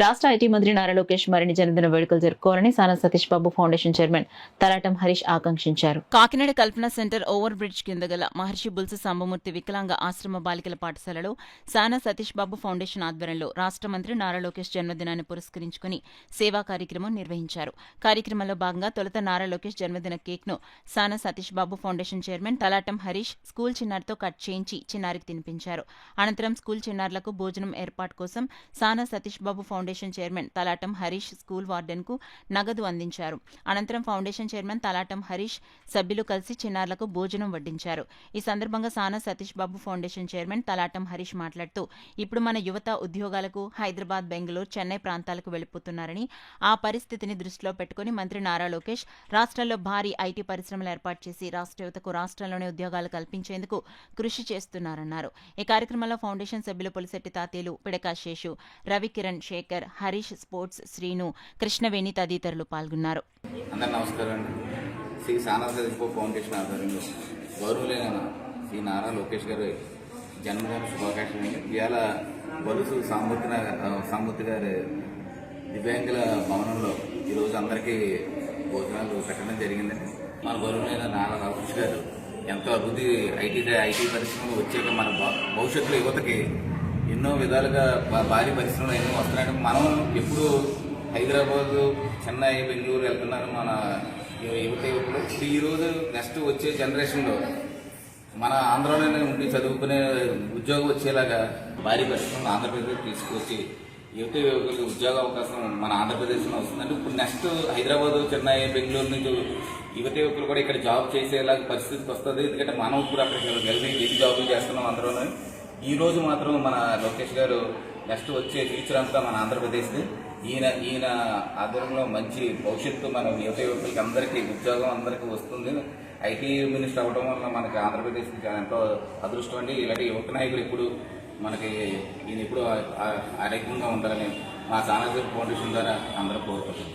రాష్ట్ర ఐటీ మంత్రి నారా లోకేష్ మరిన్ని జన్మదిన వేడుకలు జరుపుకోవాలని సానా సతీష్ బాబు ఫౌండేషన్ చైర్మన్ తలాటం హరీష్ ఆకాంక్షించారు. Kakinada Kalpana centre over bridge కింద గల మహర్షి బుల్స సాంబమూర్తి వికలాంగ ఆశ్రమ బాలికల పాఠశాలలో సానా సతీష్ బాబు ఫౌండేషన్ ఆధ్వర్యంలో రాష్ట్ర మంత్రి నారా లోకేష్ జన్మదినాన్ని పురస్కరించుకుని సేవా కార్యక్రమం నిర్వహించారు. కార్యక్రమంలో భాగంగా తొలుత నారా లోకేష్ జన్మదిన కేక్ను Sana Satish Babu foundation chairman Talatam Harish school చిన్నారితో cut చేయించి చిన్నారికి తినిపించారు. అనంతరం స్కూల్ చిన్నారులకు భోజనం ఏర్పాటు కోసం Sana Satish Babu foundation foundation chairman Talatam Harish school వార్డెన్కు నగదు అందించారు. అనంతరం ఫౌండేషన్ చైర్మన్ తలాటం హరీష్ సభ్యులు కలిసి చిన్నారులకు భోజనం వడ్డించారు. ఈ సందర్భంగా సానా సతీష్ బాబు ఫౌండేషన్ చైర్మన్ తలాటం హరీష్ మాట్లాడుతూ ఇప్పుడు మన యువత ఉద్యోగాలకు హైదరాబాద్ బెంగళూరు చెన్నై ప్రాంతాలకు వెళ్ళిపోతున్నారని ఆ పరిస్థితిని దృష్టిలో పెట్టుకుని మంత్రి నారా లోకేష్ రాష్ట్రంలో భారీ ఐటీ పరిశ్రమలు ఏర్పాటు చేసి రాష్ట్ర యువతకు రాష్ట్రంలోనే ఉద్యోగాలు కల్పించేందుకు కృషి చేస్తున్నారన్నారు. ఈ కార్యక్రమంలో ఫౌండేషన్ సభ్యులు పులిశెట్టి తాతేలు పిడకా శేషు రవికిరణ్ శేఖర్ హరీష్ స్పోర్ట్స్ శ్రీను కృష్ణవేణి తదితరులు పాల్గొన్నారు. నమస్కారం అండి. శ్రీ సానా ఫౌండేషన్ ఆధ్వర్యంలో శ్రీ నారా లోకేష్ గారు జన్మదిన శుభాకాంక్షలు ఇవాళ వలుసు సామూర్తి సామూర్తి గారి దివ్యాంగుల భవనంలో ఈరోజు అందరికీ భోజనాలు పెట్టడం జరిగిందండి. మన గౌరవులైన నారా లోకేష్ గారు ఎంతో అభివృద్ధి ఐటీ ఐటీ పరిశ్రమలు వచ్చాక మన భవిష్యత్తులో యువతకి ఎన్నో విధాలుగా భారీ పరిశ్రమలు ఎన్నో వస్తున్నాయంటే మనం ఎప్పుడు హైదరాబాద్ చెన్నై బెంగళూరు వెళ్తున్నారు మన యువత యువకులు ఇప్పుడు ఈరోజు నెక్స్ట్ వచ్చే జనరేషన్లో మన ఆంధ్రలోనే ఉండి చదువుకునే ఉద్యోగం వచ్చేలాగా భారీ పరిశ్రమలు ఆంధ్రప్రదేశ్ తీసుకొచ్చి యువత యువకులకు ఉద్యోగ అవకాశం మన ఆంధ్రప్రదేశ్లో వస్తుందంటే ఇప్పుడు నెక్స్ట్ హైదరాబాద్ చెన్నై బెంగళూరు నుంచి యువత యువకులు కూడా ఇక్కడ జాబ్ చేసేలాగా పరిస్థితికి వస్తుంది. ఎందుకంటే మనం ఇప్పుడు అక్కడికి వెళ్ళి జాబులు చేస్తున్నాం అందరూ ఈ రోజు మాత్రం మన లోకేష్ గారు నెక్స్ట్ వచ్చే ఫ్యూచర్ అంతా మన ఆంధ్రప్రదేశ్ది. ఈయన ఈయన ఆధ్వర్యంలో మంచి భవిష్యత్తు మన యువత యువకులకి అందరికీ ఉద్యోగం అందరికీ వస్తుంది. ఐటీ మినిస్టర్ అవ్వడం వల్ల మనకి ఆంధ్రప్రదేశ్ ఎంతో అదృష్టం అండి. ఇలాంటి యువత నాయకులు ఇప్పుడు మనకి ఈయన ఇప్పుడు ఆరోగ్యంగా ఉండాలని మా సామాజిక ఫౌండేషన్ ద్వారా అందరూ కోరుకుంటున్నాం.